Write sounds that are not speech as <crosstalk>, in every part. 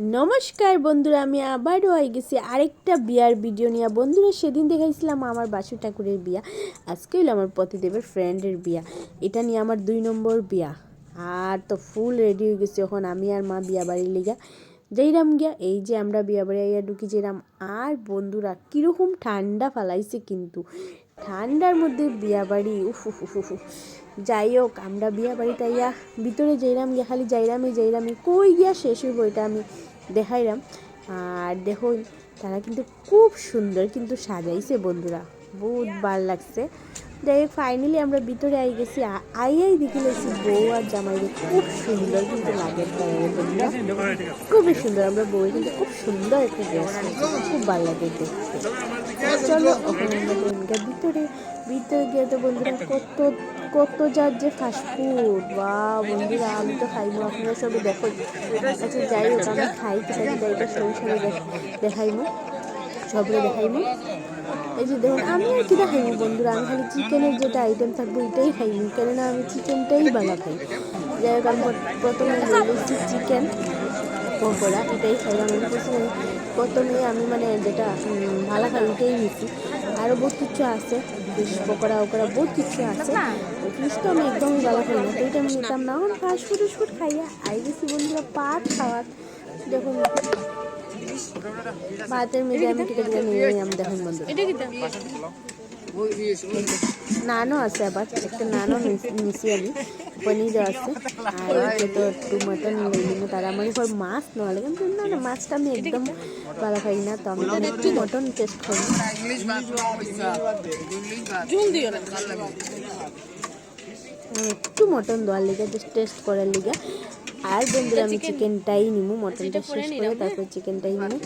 নমস্কার বন্ধুরা, আমি আবারও হয়ে গেছি আরেকটা বিয়ার ভিডিও নিয়ে। বন্ধুরা, সেদিন দেখাইছিলাম আমার বাসু ঠাকুরের বিয়া। আজকে হলো আমার পতিদেবের ফ্রেন্ডের বিয়া। এটা নিয়ে আমার দুই নম্বর বিয়া। আর তো ফুল রেডি হয়ে গেছে এখন আমি আর মা বিয়া বাড়ির লিগা। যাইরাম গিয়া, এই যে আমরা বিয়া বাড়ি আইয়া ঢুকি যেরাম আর বন্ধুরা, কীরকম ঠান্ডা ফালাইছে কিন্তু। ঠান্ডার মধ্যে বিয়া বাড়ি উফ উফ উফ উফ। যাই হোক আমরা বিয়া বাড়িতে ইয়া ভিতরে যাইরাম গিয়া, খালি যাইরামে যাইরামে কই গিয়া শেষ হইব এটা আমি দেখাইলাম আর দেখো তারা কিন্তু খুব সুন্দর কিন্তু সাজাইছে বন্ধুরা। বহুত ভালো লাগছে। যাই ফাইনালি আমরা ভিতরে আই গেছি। আ- আইয়াই দেখে লেছি বউ আর জামাই খুব সুন্দর কিন্তু লাগে খুবই সুন্দর আমরা বউ কিন্তু খুব সুন্দর একটা ড্রেস খুব ভালো লাগে দেখতে। চলো ওখানে আমরা ভিতরে ভিতরে গিয়ে তো বন্ধুরা কত কত যার যে ফাস্টফুড বা বন্ধুরা আমি তো খাইবো আপনারা সবাই দেখো। আচ্ছা যাই হোক আমি খাই কিতা কিতা এটা দেখাইবো সবরে দেখাইবো এই যে দেখুন আমি আর কিটা খাইবো বন্ধুরা? আমি খালি চিকেনের যেটা আইটেম থাকব এটাই খাইবো কেননা আমি চিকেনটাই ভালো খাই যাই হোক আমি প্রথমে বলেছি চিকেন পকোড়া এটাই খাইলাম। আমি না, প্রথমে আমি মানে যেটা ভালো খাই এটাই নিছি আরও বহুত কিছু আছে ফিশ পকোড়া ওকোড়া বহুত কিছু আছে। ফিশ তো আমি একদমই ভালো খাই না তো এটা আমি নিতাম না। ফাস্ট ফুড ফুড খাইয়া আই গেছি বন্ধুরা পাট খাওয়ার। দেখুন। ভাতের আমি কেটে নিলাম দেখুন বন্ধুরা নানও আছে আবার একটা নানও নিছি আমি পনিরও আছে। আর তো একটু মটন নিয়ে তারা আমার উপর মাছ নেওয়া লাগে। কিন্তু না না মাছটা আমি একদম ভালো খাই না তো আমি এখানে একটু মটন টেস্ট করি। একটু মটন দেওয়ার লিগে জাস্ট টেস্ট করার লিগে। আর <laughs> বন্ধুরা আমি চিকেনটাই নিবো মটনটা শেষ করে তারপর চিকেনটাই নিবো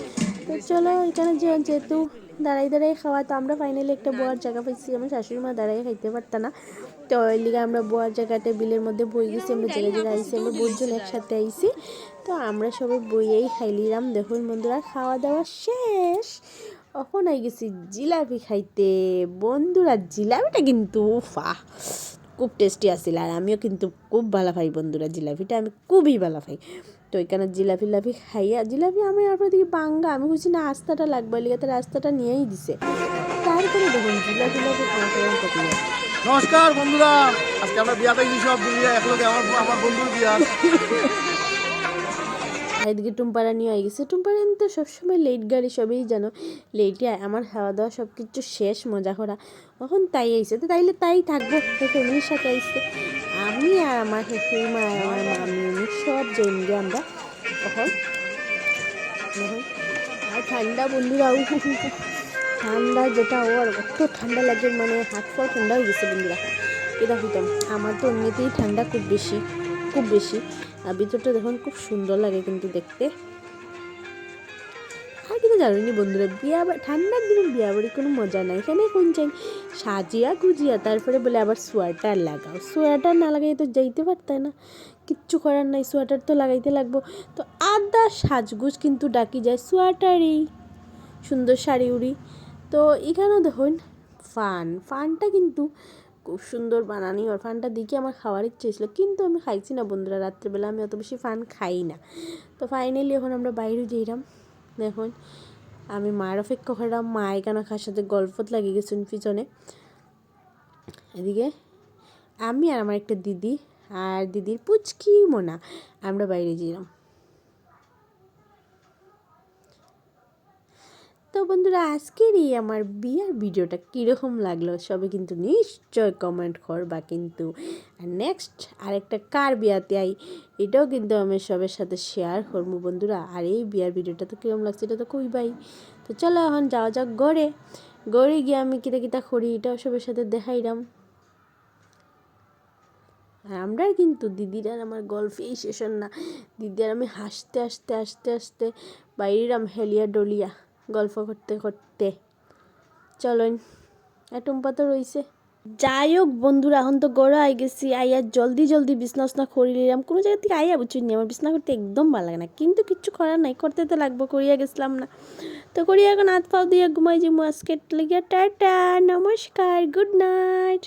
তো চলো এখানে যে- যেহেতু দাঁড়াই দাঁড়াই খাওয়া তো আমরা ফাইনালি একটা বোয়ার জায়গা পাইছি। আমার শাশুড়ি মা দাঁড়াই খাইতে পারতাম না। তো ওই লিগে আমরা বোয়ার জায়গাটা বিলের মধ্যে বই গেছি আমরা জায়গায় জায়গায় আইসি আমরা বহুজন একসাথে আইসি তো আমরা সবাই বইয়েই খাইলিরাম দেখুন বন্ধুরা খাওয়া দাওয়া শেষ। এখন আই গেছি জিলাপি খাইতে। বন্ধুরা জিলাপিটা কিন্তু ফা খুব টেস্টি আসছিল আর আমিও কিন্তু খুব ভালো খাই বন্ধুরা, জিলাপিটা আমি খুবই ভালো খাই। তো এখানে জিলাপি লাফি খাইয়া, জিলাপি আমি আপনার দিকে বাঙ্গা, আমি বুঝছি না, আস্তাটা লাগবে লিগে তো রাস্তাটা নিয়েই দিছে। তারপরে দেখুন, জিলাপি লাফি নমস্কার বন্ধুরা, আজকে আমরা বিয়াতে সব মিলিয়ে একলগে আমার আমার বন্ধুর বিয়া। আর টুম্পারা নিয়ে হয়ে গেছে। টুম্পারা তো সবসময় লেট গাড়ি সবই জানো। লেটে আমার খাওয়া দাওয়া সব কিছু শেষ, মজা করা। তখন তাই আইসে তো তাইলে তাই থাকব ফ্যামিলির সাথে আইসে আমি আর আমার শাশুড়ি মা আমার মামি উনি সব গিয়ে আমরা তখন আর ঠান্ডা বন্ধুরা উফ উফ উফ উফ। ঠান্ডা যেটা ওর, অত ঠান্ডা লাগে মানে হাত পাও ঠান্ডা হয়ে গেছে বন্ধুরা। এটা হইতাম আমার তো এমনিতেই ঠান্ডা খুব বেশি খুব বেশি। আর ভিতরটা দেখুন, খুব সুন্দর লাগে কিন্তু দেখতে। আর কিন্তু জানি বন্ধুরা, বিয়া ঠান্ডার দিনে বিয়া বাড়ি কোনো মজা নাই। এখানে কোন চাই? সাজিয়া গুজিয়া, তারপরে বলে আবার সোয়েটার লাগাও। সোয়াটার না লাগাই তো যাইতে পারতাই না। কিচ্ছু করার নাই, সোয়েটার তো লাগাইতে লাগবো। তো আদা সাজগুজ কিন্তু ডাকি যায় সোয়েটারই। সুন্দর শাড়ি উড়ি। তো এখানেও দেখুন, ফান। ফানটা কিন্তু খুব সুন্দর বানানি আর ফানটা দেখে আমার খাওয়ার ইচ্ছে ছিল কিন্তু আমি খাইছি না বন্ধুরা, রাত্রেবেলা আমি অত বেশি ফান খাই না। তো ফাইনালি এখন আমরা বাইরে যাইলাম দেখুন, আমি মায়ের অপেক্ষা করলাম, মা এখানে খার সাথে গল্পত লাগিয়ে গেছেন পিছনে। এদিকে, আমি আর আমার একটা দিদি, আর দিদির পুচকি মোনা, আমরা বাইরে যাইলাম তো বন্ধুরা, আজকের এই আমার বিয়ার ভিডিওটা কীরকম লাগল সবে কিন্তু নিশ্চয় কমেন্ট করবা কিন্তু। আর নেক্সট আরেকটা কার বিয়াতে আই, এটাও কিন্তু আমি সবের সাথে শেয়ার করব বন্ধুরা। আর এই বিয়ার ভিডিওটা তো কীরকম লাগছে এটা তো কইবাই তো চলো এখন যাওয়া যাক গড়ে গড়ে গিয়ে আমি কিতা কিতা করি, এটাও সবের সাথে দেখাইলাম। আর আমরা কিন্তু দিদির আর আমার গল্পেই শেষ না। দিদি আর আমি হাসতে হাসতে হাসতে হাসতে বাইরেরাম হেলিয়া ডলিয়া। গল্প করতে করতে। চলেন টুম্পা তো রইছে। যাই হোক বন্ধুরা, এখন তো গড়ে আই গেছি। আইয়া জলদি জলদি বিছনা উছনা করি নিলাম। কোনো জায়গা থেকে আইয়া বুঝছি আমার বিছনা করতে একদম ভালো লাগে না। কিন্তু কিচ্ছু করার নাই, করতে তো লাগবো, করিয়া গেছিলাম না। তো করিয়া এখন হাত পাও দিয়ে ঘুমাই যে আজকের লেগে টাটা, নমস্কার, গুড নাইট।